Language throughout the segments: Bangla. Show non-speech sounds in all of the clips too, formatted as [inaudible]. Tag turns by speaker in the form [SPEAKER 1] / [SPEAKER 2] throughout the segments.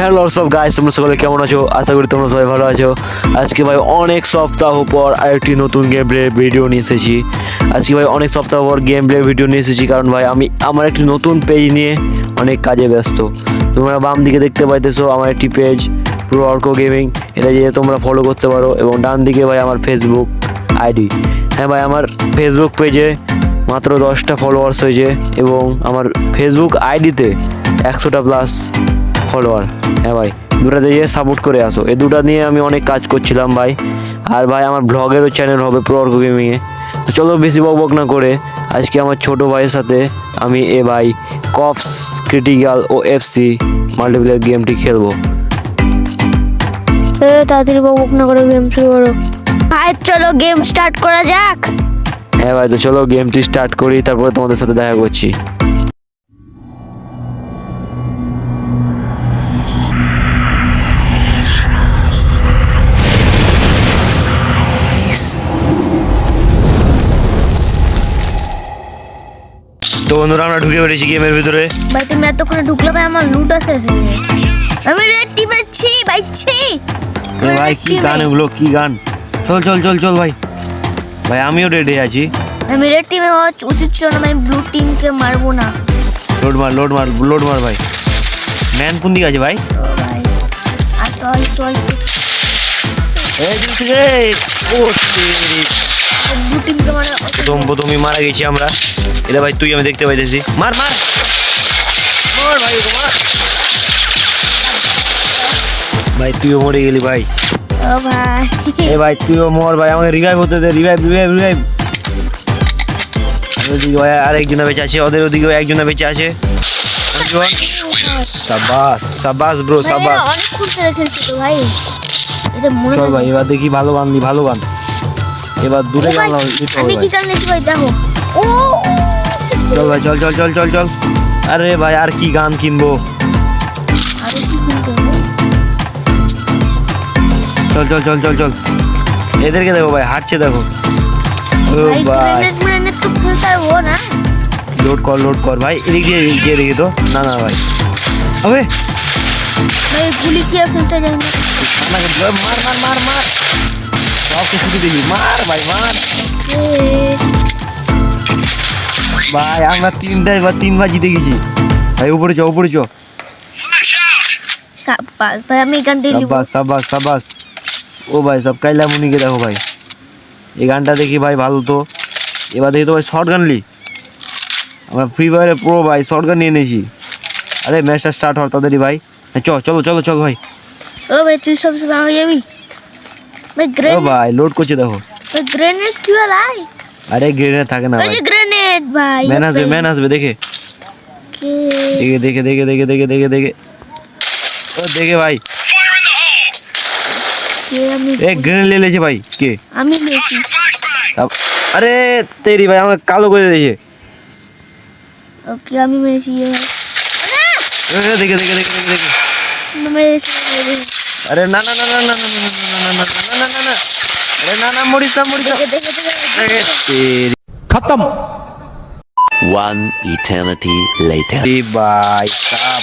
[SPEAKER 1] হ্যালো সব গাইস তোমরা সকলে কেমন আছো? আশা করি তোমরা সবাই ভালো আছো। আজকে ভাই অনেক সপ্তাহ পর আরেকটি নতুন গেম প্লে ভিডিও নিয়ে এসেছি। আজকে ভাই অনেক সপ্তাহ পর গেম প্লে ভিডিও নিয়ে এসেছি, কারণ ভাই আমি আমার একটি নতুন পেজ নিয়ে অনেক কাজে ব্যস্ত। তোমরা বাম দিকে দেখতে পাইতেছো আমার একটি পেজ পুরো অর্ক গেমিং এটা যে তোমরা ফলো করতে পারো, এবং ডান দিকে ভাই আমার ফেসবুক আইডি হ্যাঁ ভাই, আমার ফেসবুক পেজে মাত্র দশটা ফলোয়ার্স হয়েছে, এবং আমার ফেসবুক আইডিতে একশোটা প্লাস ফলোয়ার হ্যাঁ ভাই দুটাতে গিয়ে সাপোর্ট করে আসো। এই দুটা নিয়ে আমি অনেক কাজ করছিলাম ভাই। আর ভাই আমার ব্লগেরও চ্যানেল হবে প্রো অর্ক গেমিংয়ে তো চলো বেশি বক বক না করে আজকে আমার ছোট ভাইয়ের সাথে আমি এ ভাই কপস ক্রিটিক্যাল ও এফসি মাল্টিপ্লেয়ার গেমটি খেলব।
[SPEAKER 2] এ তাড়াতাড়ি বক না করে গেম শুরু করো। ভাই চলো গেম স্টার্ট করা যাক।
[SPEAKER 1] হ্যাঁ ভাই তো চলো গেমটি স্টার্ট করি তারপরে তোমাদের সাথে দেখা করছি। তো বন্ধুরা আমরা ঢুকে পেরেছি গেমের ভিতরে।
[SPEAKER 2] ভাই তুমি এতক্ষণে ঢুকলে ভাই আমার লুট আছে আমি রেড টিমে ছি। ভাই ছি
[SPEAKER 1] ভাই কি গান এগুলো কি গান? চল চল চল চল ভাই। ভাই আমিও রেডি আছি।
[SPEAKER 2] আমি রেড টিমে হওয়া উচিত ছিল না আমি ব্লু টিমকে মারবো না।
[SPEAKER 1] লোড মার লোড মার লোড মার ভাই। ম্যান কোন দিকে আছে ভাই?
[SPEAKER 2] তো ভাই। আসো আসো আসো
[SPEAKER 1] এই দিক ও
[SPEAKER 2] মানে
[SPEAKER 1] প্রথমই মারা গেছি আমরা। এটা ভাই তুই আমি দেখতে পাইতেছি। মার মার! মার ভাই মার। ভাই তুইও মরে গেলি ভাই।
[SPEAKER 2] ও ভাই।
[SPEAKER 1] এ ভাই তুইও মর ভাই আমাকে রিভাইভ হতে দে রিভাইভ রিভাইভ রিভাইভ ওদিকে ভাই আরেকজন বেঁচে আছে ওদের ওদিকে একজন বেঁচে আছে। সাবাস সাবাস ব্রো
[SPEAKER 2] ভাই,
[SPEAKER 1] সাবাস
[SPEAKER 2] অনেকক্ষণ ধরে খেলছি তো ভাই। এটা মনে
[SPEAKER 1] চল ভাই এবার দেখি ভালো বান্ধি ভালো বান। এবার দূরে
[SPEAKER 2] ও ভাই,
[SPEAKER 1] গেল দিতে হবে
[SPEAKER 2] আমি
[SPEAKER 1] ভাই।
[SPEAKER 2] দেখো? ও!
[SPEAKER 1] চল ভাই চল চল চল চল চল। আরে ভাই আর কি গান কিনবো? চল চল চল চল চল। এদেরকে দেখো ভাই হাঁটছে দেখো। ও
[SPEAKER 2] ভাই
[SPEAKER 1] লোড কর লোড কর। ভাই এদিক দিয়ে এদিক দিয়ে দেখি তো। না না ভাই। হবে
[SPEAKER 2] ভাই গুলি কি ফেলতে যাই না।
[SPEAKER 1] মার মার মার মার। সব কিছু দিবি মার ভাই মার ভাই আমরা তিনটায় বা তিনবার জিতে গেছি ভাই উপরে চ উপরে চ
[SPEAKER 2] সাব্বাস ভাই আমি এখানটাই নিব
[SPEAKER 1] সাবাস সাবাস সাবাস ও ভাই সব কাইলা মুনিকে দেখো ভাই এই গানটা দেখি ভাই ভালো তো এবার দেখি তো ভাই শর্ট গান লি আমরা ফ্রি ফায়ারে প্রো ভাই শর্ট গান নিয়ে নিয়েছি আরে ম্যাচটা স্টার্ট হওয়ার তাড়াতাড়ি ভাই চ চলো চলো চলো ভাই
[SPEAKER 2] ও ভাই তুই সব হয়ে যাবি ভাই
[SPEAKER 1] ও
[SPEAKER 2] গ্রেনেড
[SPEAKER 1] ভাই লোড করছে দেখো
[SPEAKER 2] ভাই গ্রেনেড কি লাই
[SPEAKER 1] আরে গ্রেনেড থাকে না
[SPEAKER 2] ওই
[SPEAKER 1] ভাই
[SPEAKER 2] যে গ্রেনেড ভাই
[SPEAKER 1] ম্যান আসবে ম্যান আসবে দেখে
[SPEAKER 2] কে
[SPEAKER 1] দেখে দেখে দেখে দেখে দেখে দেখে দেখে ও দেখে ভাই
[SPEAKER 2] কে আমি
[SPEAKER 1] এ গ্রেনেড নিয়ে লেছে ভাই কে
[SPEAKER 2] আমি নিয়েছি
[SPEAKER 1] তাপ- আরে তেরি ভাই আমাকে কালো করে দিয়েছে
[SPEAKER 2] ওকে আমি মেরেছি এ ভাই
[SPEAKER 1] এ, দেখে দেখে দেখে দেখে দেখে
[SPEAKER 2] আমি মেরেছি মেরেছি।
[SPEAKER 1] আরে না না না না না না না না না না না আরে না না মরিস না মরিস
[SPEAKER 3] খতম ওয়ান ইটারনিটি
[SPEAKER 1] লেটার বাই সাপ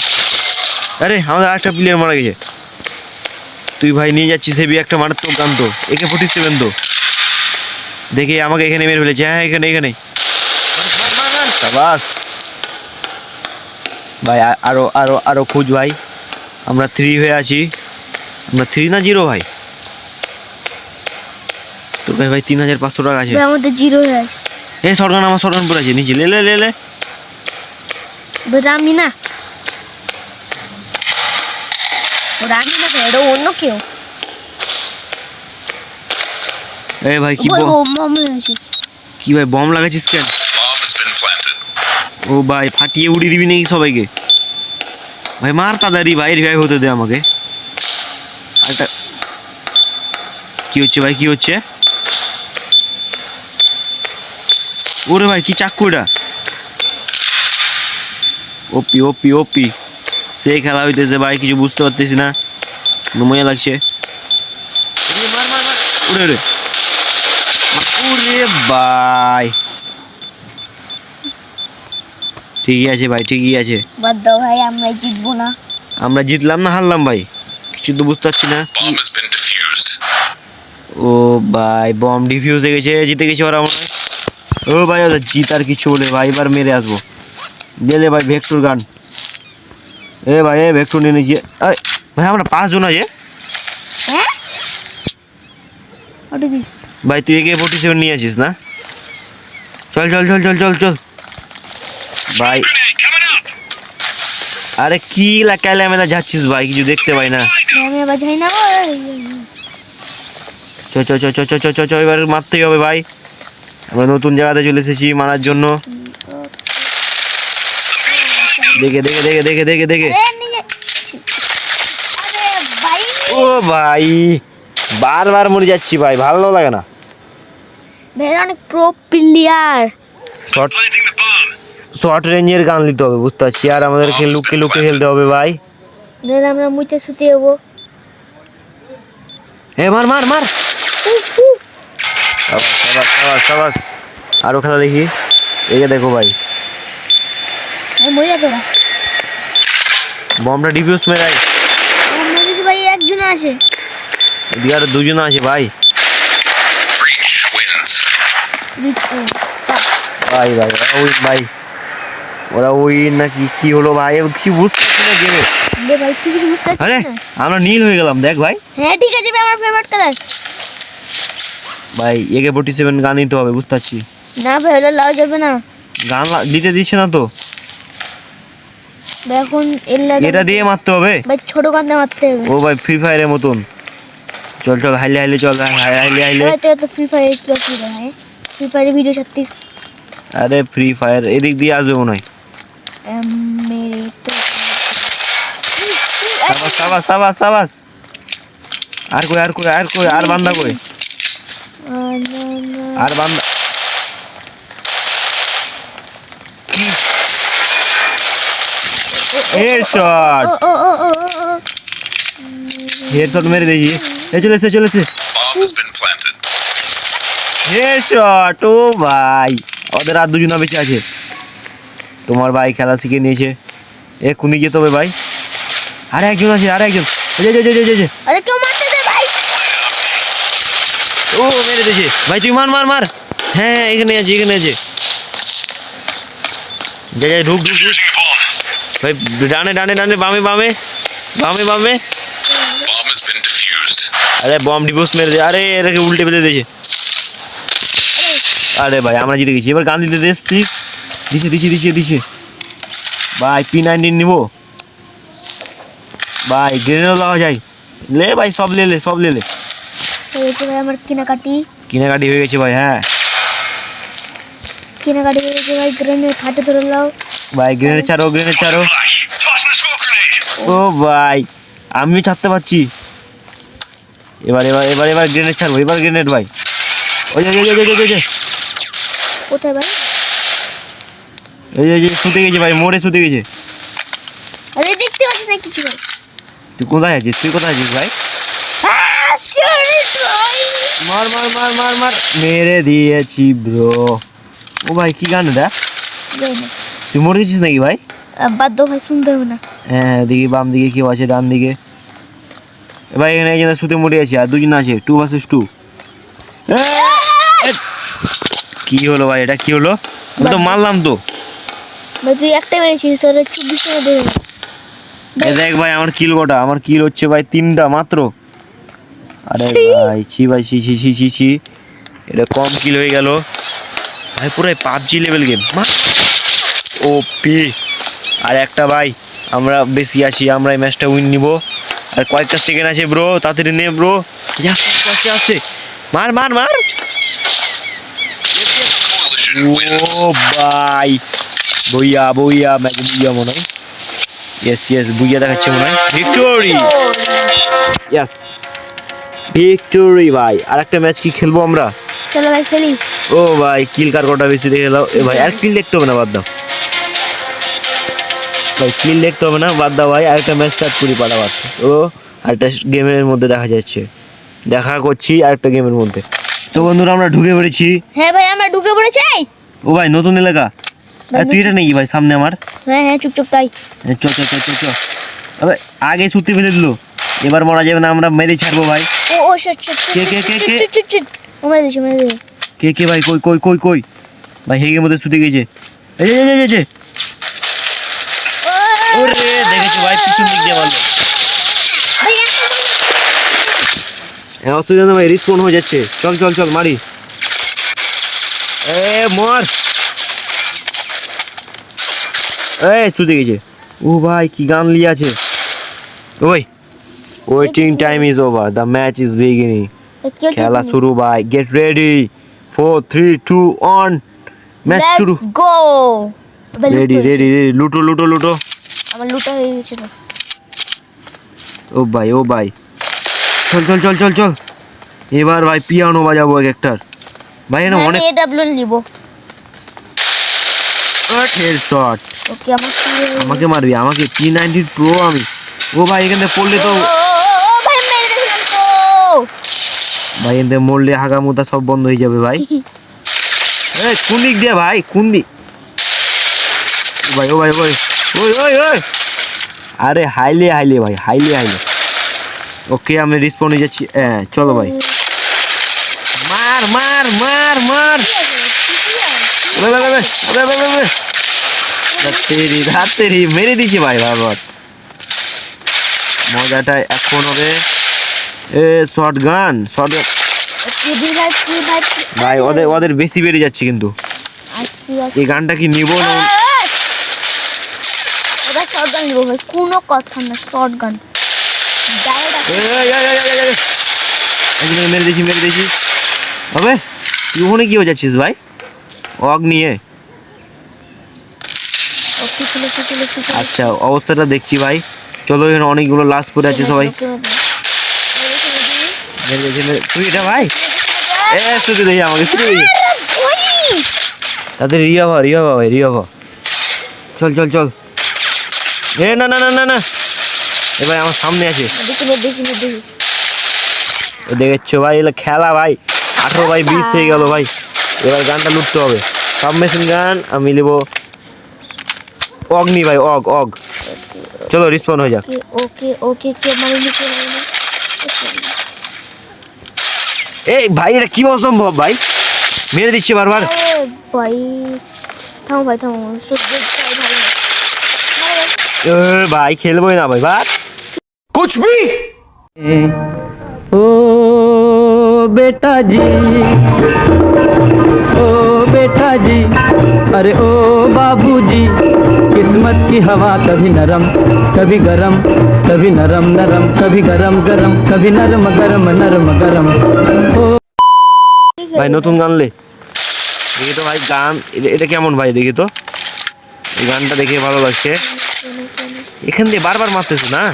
[SPEAKER 1] আরে আমাদের আরেকটা প্লেয়ার মারা গেছে তুই ভাই নিয়ে যাচ্ছিস হেবি একটা মারাত্মক গান তো একে ফোর্টি সেভেন তো দেখে আমাকে এখানে মেরে ফেলেছে হ্যাঁ এখানে এখানে বাস ভাই আরও আরও আরও খুঁজ ভাই আমরা থ্রি হয়ে আছি আমরা থ্রি না জিরো ভাই। তোর কাছে ভাই তিন হাজার পাঁচশো টাকা আছে।
[SPEAKER 2] ভাই আমাদের জিরো আছে।
[SPEAKER 1] এ সরগান আমার সরগান পড়ে আছে নিচে। লে লে লে লে।
[SPEAKER 2] আমি না। আমি না এটা অন্য কেউ।
[SPEAKER 1] এ ভাই কি
[SPEAKER 2] ওই
[SPEAKER 1] ব-
[SPEAKER 2] ও
[SPEAKER 1] কি ভাই বম লাগাচ্ছিস কেন. ও ভাই ফাটিয়ে উড়িয়ে দিবি নাকি সবাইকে? ভাই মার তাড়াতাড়ি ভাই রিভাইভ হতে দে আমাকে। আরেকটা কি হচ্ছে ভাই কি হচ্ছে? ওরে ভাই কি চাক্কু এটা? ওপি ওপি ওপি। সেই খেলা হইতেছে ভাই কিছু বুঝতে পারতেছি না। মজা লাগছে? ভাই। ঠিকই আছে ভাই ঠিকই আছে।
[SPEAKER 2] বাদ দাও ভাই আমরা জিতবো না।
[SPEAKER 1] আমরা জিতলাম না হারলাম ভাই। কিছু তো বুঝতে পারছি না।
[SPEAKER 4] Bomb has been defused.
[SPEAKER 1] ও ভাই বম ডিফিউজ হয়ে গেছে জিতে গেছে ওরা মনে হয়। ও ভাই ওরা জিত আর কিছু বলে ভাই এবার মেরে আসব। দিলে ভাই ভেক্টর গান এ ভাই এ ভেক্টর নিয়ে নিয়েছি ভাই আমরা পাঁচজন আছে
[SPEAKER 2] হ্যাঁ?
[SPEAKER 1] ভাই তুই একে ফোর্টি সেভেন নিয়ে আছিস না? চল চল চল চল চল চল। ভাই। আরে কি লাকাইলে আমি যাচ্ছিস ভাই কিছু দেখতে পাই না।
[SPEAKER 2] আমি না
[SPEAKER 1] চ চ চ চ চ চ চ চ এবার মারতেই হবে ভাই। আমরা নতুন জায়গাতে চলে এসেছি মারার জন্য। দেখে দেখে দেখে দেখে দেখে দেখে। ও ভাই বারবার মরে যাচ্ছি ভাই ভালো লাগে না।
[SPEAKER 2] ভাই অনেক প্রো প্লেয়ার
[SPEAKER 1] শর্ট শর্ট রেঞ্জের গান নিতে হবে বুঝতে পারছি। আর আমাদেরকে লুকে লুকে খেলতে হবে ভাই।
[SPEAKER 2] নাহলে আমরা মুইতে ছুতে হব।
[SPEAKER 1] এ মার মার মার। আরও খেলা দেখি। এই দেখো ভাই। বমটা ডিফিউজ
[SPEAKER 2] মেরে ভাই একজন আছে
[SPEAKER 1] দিয়ে আর দুজন আছে ভাই। ভাই ভাই ওরা উইন ভাই। ওরা ওই না কি কি হলো ভাই? কি বুঝতে পারছি গেমে
[SPEAKER 2] রে ভাই তুই কিছু বুঝতে
[SPEAKER 1] আরে আমরা নীল হয়ে গেলাম দেখ ভাই।
[SPEAKER 2] হ্যাঁ ঠিক আছে ভাই আমার ফেভারিট কালার
[SPEAKER 1] ভাই একে ফোর্টি সেভেন গান নিতে হবে বুঝতে পারছি
[SPEAKER 2] না ভাই ওটা লাও যাবে না।
[SPEAKER 1] গান দিতে দিচ্ছে না তো।
[SPEAKER 2] এখন
[SPEAKER 1] এটা দিয়ে মারতে হবে?
[SPEAKER 2] ভাই ছোট কান্দে মারতে হবে।
[SPEAKER 1] ও ভাই ফ্রি ফায়ারের মতন। চল চল হাইলে হাইলে চল হাই- হাইলে হাইলে।
[SPEAKER 2] তো ফ্রি ফায়ার কি অসুবিধা হ্যাঁ ফ্রি ফায়ারে ভিডিও ছাড়তিস।
[SPEAKER 1] আরে ফ্রি ফায়ার এদিক দিয়ে আসবে মনে হয়
[SPEAKER 2] এম, মেরে তো
[SPEAKER 1] সাবাস সাবাস সাবাস। আর কই আর কই আর কই আর বান্দা কই? আর বান্দা হেডশট। হেডশট মেরে এ চলেছে চলেছে হেডশট ও ভাই। ওদের আর দুজন বেঁচে আছে। তোমার ভাই খেলা শিখে নিয়েছে। এ খুনি যেতে হবে ভাই। আর একজন আছে আর একজন যে, যে, যে, যে, যে।
[SPEAKER 2] আরে কেউ মারতে দে ভাই।
[SPEAKER 1] ও মেরে দিয়েছে। ভাই তুই মার মার মার। হ্যাঁ হ্যাঁ, এখানে আছে এখানে আছে। যা যা ঢুক ঢুক ঢুক। ভাই ডানে ডানে ডানে বামে বামে। বামে বামে. আরে বম ডিভোর্স মেরে দে। আরে এটাকে উল্টে ফেলে দিয়েছে। আরে ভাই আমরা জিতে গেছি। এবার গান দিতে দেস প্লিজ দিছে দিছে দিছে দিছে। ভাই পি নাইনটিন নিবো। ভাই গ্রেনেডও দেওয়া যায়। লে ভাই সব লে লে সব লে লে।
[SPEAKER 2] এই ভাই আমার কেনাকাটি।
[SPEAKER 1] কিনাকাটি হয়ে গেছে ভাই হ্যাঁ।
[SPEAKER 2] কেনাকাটি হয়ে গেছে ভাই গ্রেনেড হাতে ধরে লাও
[SPEAKER 1] ভাই গ্রেনেড ছাড়ো গ্রেনেড ছাড়ো. ও ভাই আমিও ছাড়তে পারছি। এবার এবার এবার এবার গ্রেনেড ছাড়বো এবার গ্রেনেড ভাই। ওই যে ওই যে, ওই যে, যে,
[SPEAKER 2] কোথায় ভাই?
[SPEAKER 1] যে, যে শুতে গেছে ভাই মোড়ে শুতে গেছে।
[SPEAKER 2] আরে দেখতে পাচ্ছি না কিছু ভাই।
[SPEAKER 1] তুই কোথায় আছিস? তুই কোথায় আছিস ভাই। মার মার মার মার মার। মেরে দিয়েছি ব্রো ও ভাই কি গান এটা? তুই মরে গেছিস নাকি ভাই?
[SPEAKER 2] বাদ দাও ভাই শুনতে হবে না।
[SPEAKER 1] হ্যাঁ দেখি বাম দিকে কেউ আছে ডান দিকে। ভাই এখানে একজন শুতে মরে আছে আর দুজন আছে টু ভার্সেস টু কি হলো ভাই এটা কি হলো? আমি তো মারলাম তো।
[SPEAKER 2] ভাই তুই একটা মেরেছিস ওরা চব্বিশ টাকা দেবে
[SPEAKER 1] এ দেখ ভাই আমার কিল কটা? আমার কিল হচ্ছে ভাই তিনটা মাত্র। আরে ভাই ছি ভাই ছি ছি ছি ছি ছি। এটা কম কিল হয়ে গেল। ভাই পুরো PUBG level game O P. আর একটা ভাই আমরা বেশি আছি আমরা এই ম্যাচটা উইন নিব। আর কয়েকটা সেকেন্ড আছে ব্রো তাড়াতাড়ি নে ব্রো আসছে আসছে মার মার মার। ও ভাই। বইয়া বইয়া ম্যাচ বুইয়া মনে হয়। ইয়েস ইয়েস বুইয়া দেখাচ্ছে মনে হয়। ভিক্টোরি ইয়েস ভিক্টোরি ভাই। আর একটা ম্যাচ কি খেলব আমরা?
[SPEAKER 2] চলো ভাই খেলি।
[SPEAKER 1] ও ভাই কিল কার কটা বেশি দেখে দাও এ ভাই আর কিল দেখতে হবে না বাদ দাও। ভাই কিল দেখতে হবে না বাদ দাও ভাই। আরেকটা ম্যাচ স্টার্ট করি পাঠাবার ও আরেকটা গেমের মধ্যে দেখা যাচ্ছে। দেখা করছি আরেকটা গেমের মধ্যে। তো বন্ধুরা আমরা ঢুকে পড়েছি।
[SPEAKER 2] হ্যাঁ ভাই আমরা ঢুকে পড়েছি
[SPEAKER 1] ও ভাই নতুন এলাকা। আরে তুই এটা ভাই সামনে আমার?
[SPEAKER 2] হ্যাঁ হ্যাঁ তাই।
[SPEAKER 1] এ, চ চ চ চ চ। আবে আগে ফেলে দিল। এবার মরা যাবে না আমরা মেরে ছাড়বো ভাই।
[SPEAKER 2] ও ও
[SPEAKER 1] কে, কে, কে, কে?
[SPEAKER 2] ও মেরে দিছি মেরে দিছি
[SPEAKER 1] কে কে ভাই কই কই কই কই? ভাই হেগের মধ্যে গেছে। এই যে, যে, যে ওরে দেখেছ ভাই পিছন দিক দিয়ে মারলো হ্যাঁ অসুবিধা নেই ভাই রিস্পন হয়ে যাচ্ছে। চল চল চল মারি। এ মর। এ শুতে গেছে। ও ভাই কি গান লিয়ে আছে ওই waiting time is over the match is beginning খেলা শুরু ভাই get ready four three two one match শুরু।
[SPEAKER 2] গো
[SPEAKER 1] রেডি রেডি রেডি লুটো লুটো লুটো।
[SPEAKER 2] আমার লুটা হয়ে গেছে
[SPEAKER 1] ও ভাই ও ভাই। চল চল চল চল চল। এবার ভাই পিয়ানো বাজাবো এক একটার। ভাই না অনেক
[SPEAKER 2] এডব্লিউ নিব।
[SPEAKER 1] হেড শট
[SPEAKER 2] ওকে আমার
[SPEAKER 1] আমাকে মারবি আমাকে টি নাইনটি প্রো আমি। ও ভাই এখান পড়লে তো
[SPEAKER 2] ভাই মেরে দিয়েছিলাম তো।
[SPEAKER 1] ভাই এখান মরলে সব বন্ধ হয়ে যাবে ভাই। [laughs] কোন দিক দিয়ে ভাই? কোন দিক? ভাই ও ভাই ও ভাই। ওই ওই ওই। আরে হাইলে হাইলে ভাই হাইলে হাইলে। ওকে আমি রিসপন্ড হয়ে যাচ্ছি। হ্যাঁ চলো ভাই। মার মার মার মার। তেরি তেরি মেরে দিছি ভাই ভারত মজাটা এখন হবে এ শর্ট গান শর্ট
[SPEAKER 2] ভাই
[SPEAKER 1] ওদের ওদের বেশি বেড়ে যাচ্ছে কিন্তু এই গানটা কি নিব না মেরে দিছি মেরে দিছি হবে তুই ওখানে কি হয়ে যাচ্ছিস ভাই অগ নিয়ে আচ্ছা অবস্থাটা দেখছি ভাই। চলো এখানে অনেকগুলো লাশ পড়ে আছে সবাই। তুই এটা ভাই? এ শুধু দেখি আমাকে শুধু তাদের রিয়া ভা রিয়া ভা ভাই রিয়া ভা। চল চল চল। এ না না না না না। এ ভাই আমার সামনে আছে। দেখেছ ভাই এগুলো খেলা ভাই। আঠেরো বাই বিশ হয়ে গেল ভাই। এবার গানটা লুটতে হবে। সাবমেশিন গান আমি নেব অগ্নি ভাই অগ অগ চলো রিসপন্ড হয়ে যাক
[SPEAKER 2] ওকে ওকে কে মারিনি কে মারিনি
[SPEAKER 1] এই ভাই এটা কি অসম্ভব ভাই মেরে দিচ্ছে বারবার
[SPEAKER 2] আরে ভাই থামো ভাই থামো সহ্য চাই ভালো না। মারো ভাই।
[SPEAKER 1] এ, ভাই খেলবোই না ভাই ভাই
[SPEAKER 5] कुछ भी
[SPEAKER 6] ओ बेटा जी ओ बेटा जी अरे ओ बाबूजी किस्मत की हवा कभी नरम कभी गरम कभी नरम नरम कभी गरम गरम कभी नरम गरम नरम गरम ओ
[SPEAKER 1] ভাই নতুন গান লে দেখি তো ভাই গান এটা- এটা কেমন ভাই দেখি তো এই গানটা দেখে ভালো লাগছে এখান দিয়ে বারবার মারতেছে না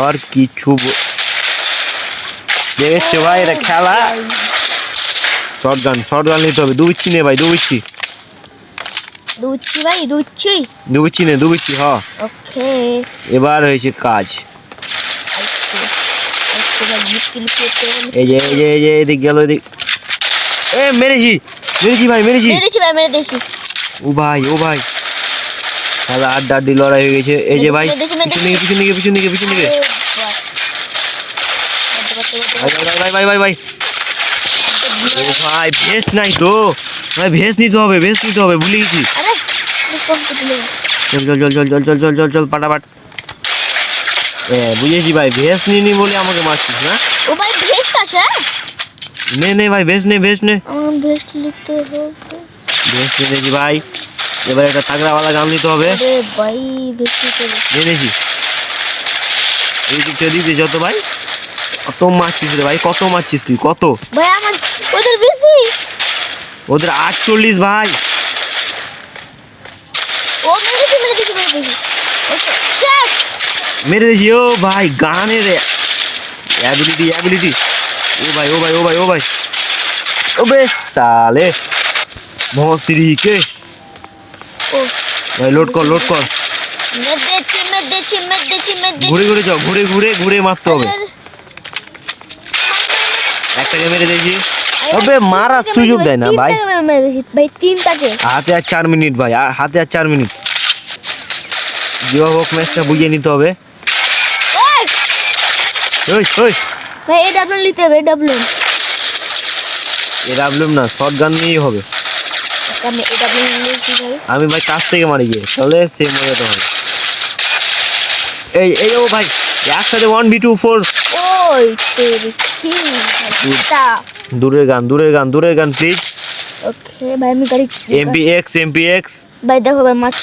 [SPEAKER 1] আর কিছু ব- দেখেছো ভাই এটা খেলা শর্ট গান শর্ট গান নিতে হবে দুবিচ্ছি নে ভাই দুবিচ্ছি
[SPEAKER 2] দুচ্ছি ভাই দুচ্ছি।
[SPEAKER 1] দুবিচ্ছি নে দুবিচ্ছি হ।
[SPEAKER 2] ওকে।
[SPEAKER 1] এবার হয়েছে কাজ। এই যে এই যে এই যে এদিক গেল এদিক। এ মেরেছি মেরেছি ভাই মেরেছি।
[SPEAKER 2] মেরে ভাই মেরে
[SPEAKER 1] ও ভাই ও ভাই। তাহলে আড্ডা আড্ডি লড়াই হয়ে গেছে। এই যে ভাই। পিছন দিকে পিছন দিকে পিছন দিকে পিছন দিকে। ভাই ভাই ভাই ভাই ভাই। ও ভাই ভেস নাই তো ভাই ভেস নিতে হবে ভেস নিতে হবে ভুলে গেছি। চল চল চল চল চল চল চল চল চল পাটাপাট। এ বুঝেছি ভাই ভেস নিয়ে নি বলে আমাকে মারছিস না?
[SPEAKER 2] ও ভাই ভেস্ট আছে?
[SPEAKER 1] নে নে ভাই ভেস নে ভেস নে।
[SPEAKER 2] ভেস্ট লিখতে হবে।
[SPEAKER 1] ভেস নিয়ে নিয়েছি ভাই এবার একটা তাগড়াওয়ালা গান নিতে হবে।
[SPEAKER 2] ভাই করে
[SPEAKER 1] নিয়ে নিয়েছি এই দিকটা দিতে যত ভাই কত মারছিস রে ভাই কত মারছিস তুই কত?
[SPEAKER 2] ভাই আমার ওদের
[SPEAKER 1] ওদের আটচল্লিশ ভাই।
[SPEAKER 2] মেরে
[SPEAKER 1] দিয়েছি ও ভাই গানের অ্যাবিলিটি অ্যাবিলিটি ও ভাই ও ভাই ও ভাই ও ভাই। ও বেশ সালে। মহশ্রী কে
[SPEAKER 2] ও।
[SPEAKER 1] ভাই লোড কর লোড কর। ঘুরে ঘুরে যাও ঘুরে ঘুরে ঘুরে মারতে হবে। একটাকে মেরে দিয়েছি। তবে মারার সুযোগ দেয় না ভাই।
[SPEAKER 2] ভাই তিনটাকে।
[SPEAKER 1] হাতে আর চার মিনিট ভাই আর হাতে আর চার মিনিট যেভাবে হোক ম্যাচটা বুঝিয়ে নিতে হবে।
[SPEAKER 2] ভাই এ ডাবলুন নিতে হবে এ ডাবলুন
[SPEAKER 1] এ ডাবলুম না শর্ট গান নিয়েই হবে।
[SPEAKER 2] আমি ভাই
[SPEAKER 1] কাছ থেকে মারি গিয়ে তাহলে সে মজাটা হবে। এই এই ও ভাই একসাথে ওয়ান বি টু ফোর
[SPEAKER 2] ওই
[SPEAKER 1] দূরের গান দূরের গান দূরের গান প্লিজ
[SPEAKER 2] ওকে ভাই আমি গাড়ি
[SPEAKER 1] এমপি এক্স এমপি এক্স
[SPEAKER 2] ভাই দেখো ভাই হবে।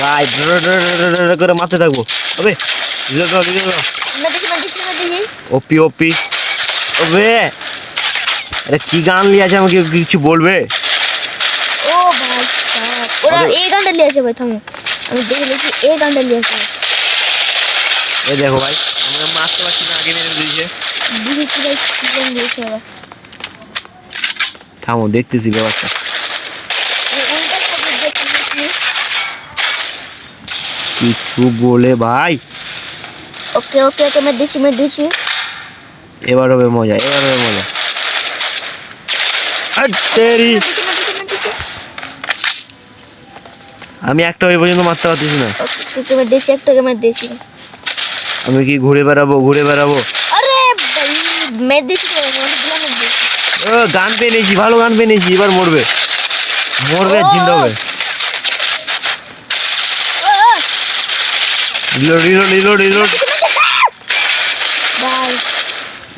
[SPEAKER 1] ভাই করে মারতে থাকব। হবে ওপি ওপি। ওবে আরে কি গান নিয়ে আছে আমাকে কিছু বলবে?
[SPEAKER 2] ও ভাই ওরা এই গানটা নিয়ে আসে ভাই থামো। আমি দেখে দেখি এই গানটা নিয়ে আসে।
[SPEAKER 1] এই দেখো ভাই আমরা মারতে পারছি না আগে মেরে দিয়েছে থামো দেখতেছি ব্যাপারটা। কিছু বলে ভাই।
[SPEAKER 2] ওকে ওকে ওকে মেরে দিচ্ছি মেরে দিচ্ছি
[SPEAKER 1] এবার হবে মজা এবার হবে মজা। আমি একটা ওই পর্যন্ত মারতে পারতেছি না।
[SPEAKER 2] একটা দিয়েছি একটাকে মেরে দিয়েছি।
[SPEAKER 1] আমি কি ঘুরে বেড়াবো ঘুরে বেড়াবো? ও গান পেয়েছি ভালো গান পেয়েছি এবার মরবে। মরবে আর জিন্দা হবে।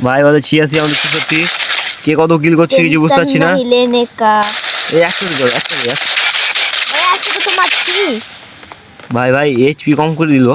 [SPEAKER 1] ভাই। আমাদের ছিয়াশি আমাদের সত্যি কে কত কিল করছে কিছু বুঝতে পারছি না। এই একশো একশো যাও।
[SPEAKER 2] ভাই
[SPEAKER 1] ভাই এইচপি কম করে দিলো।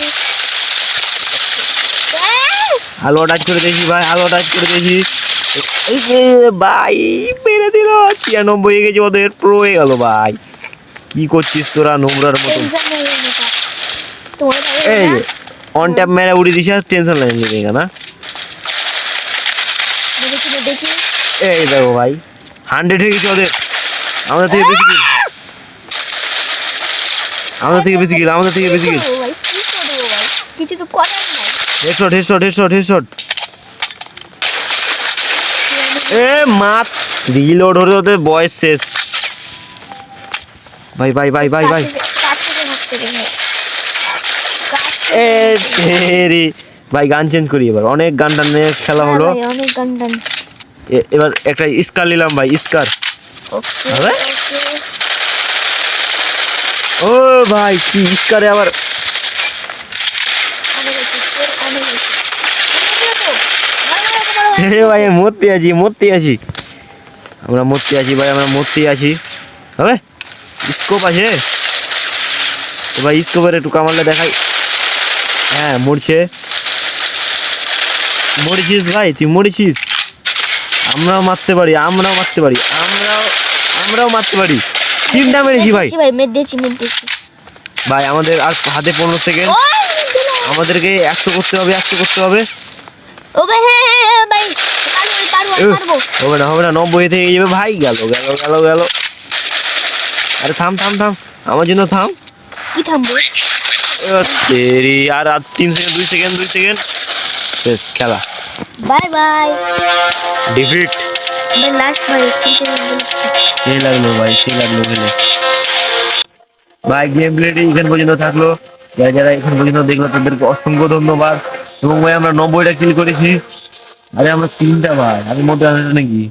[SPEAKER 1] আলো টাচ করে দেখি ভাই। আলো টাচ করে দেখি। এই ভাই মেরে দিল। ছিয়ানব্বই হয়ে গেছে ওদের। প্রো হয়ে গেল ভাই। কি করছিস তোরা নোংরার
[SPEAKER 2] মতো?
[SPEAKER 1] এই অন ট্যাপ মেরে উঠিয়ে দিছি আর টেনশন লাগে নিবি না এই দেখো ভাই হান্ড্রেড হয়ে গেছে ওদের। আমাদের থেকে বেশি কিল আমাদের থেকে বেশি কিল আমাদের থেকে বেশি কিল
[SPEAKER 2] কিছু তো করার
[SPEAKER 1] হেডশট হেডশট হেডশট হেডশট এ মাত রিলোড হতে হতে বয়স শেষ। ভাই ভাই ভাই ভাই ভাই। এ তেরি ভাই গান চেঞ্জ করি এবার। অনেক গান টান নিয়ে খেলা হলো।
[SPEAKER 2] অনেক গান টান।
[SPEAKER 1] এ- এবার একটা স্কার নিলাম ভাই স্কার। ও ভাই কি স্কারে আবার
[SPEAKER 2] অনেক আছে তোর অনেক আছে অনেক আছে। ভালো,
[SPEAKER 1] হে ভাই মূর্তি আছি মূর্তি আছি। আমরা মূর্তি আছি ভাই আমরা মূর্তি আছি। হবে স্কোপ আছে। তো ভাই স্কোপের একটু কামালে দেখাই। হ্যাঁ মরছে। মরেছিস ভাই তুই মরেছিস। আমরাও মারতে পারি আমরাও মারতে পারি আমরাও আমরাও মারতে পারি। তিনটা মেরেছি ভাই।
[SPEAKER 2] ভাই
[SPEAKER 1] ভাই আমাদের আর হাতে পনেরো সেকেন্ড আমাদেরকে একশো করতে হবে একশো করতে হবে।
[SPEAKER 2] ও ভাই। হ্যাঁ ভাই
[SPEAKER 1] হবে না হবে না নব্বই থেকে যাবে। ভাই গেল গেল গেল গেল। আরে থাম থাম থাম। আমার জন্য থাম।
[SPEAKER 2] কি থামবো?
[SPEAKER 1] তেরি আর আর তিন সেকেন্ড দুই সেকেন্ড দুই সেকেন্ড। শেষ খেলা।
[SPEAKER 2] Bye bye.
[SPEAKER 1] ডিফিট
[SPEAKER 2] ভাই লাস্ট ভাই
[SPEAKER 1] সেই লাগল ভাই সেই লাগল খেলে ভাই গেম প্লেটি এখান পর্যন্ত থাকল। যারা যারা এখান পর্যন্ত দেখল তাদেরকে অসংখ্য ধন্যবাদ। এবং ভাই, আমরা নব্বইটা কিল করেছি। আরে, আমরা তিনটা ভাই, আমি মোটে আনতে নাকি।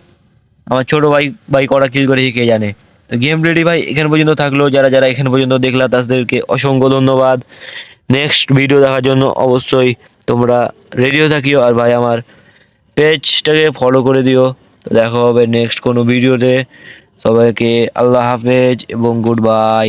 [SPEAKER 1] আমার ছোট ভাই ভাই করা কিল করেছি কে জানে। তো গেম রেডি ভাই, এখান পর্যন্ত থাকল। যারা যারা এখান পর্যন্ত দেখলা, তাদেরকে অসংখ্য ধন্যবাদ। নেক্সট ভিডিও দেখার জন্য অবশ্যই তোমরা রেডিও থাকিও। আর ভাই, আমার পেজটাকে ফলো করে দিও। তো দেখা হবে নেক্সট কোনো ভিডিওতে সবাইকে আল্লাহ হাফেজ এবং গুড বাই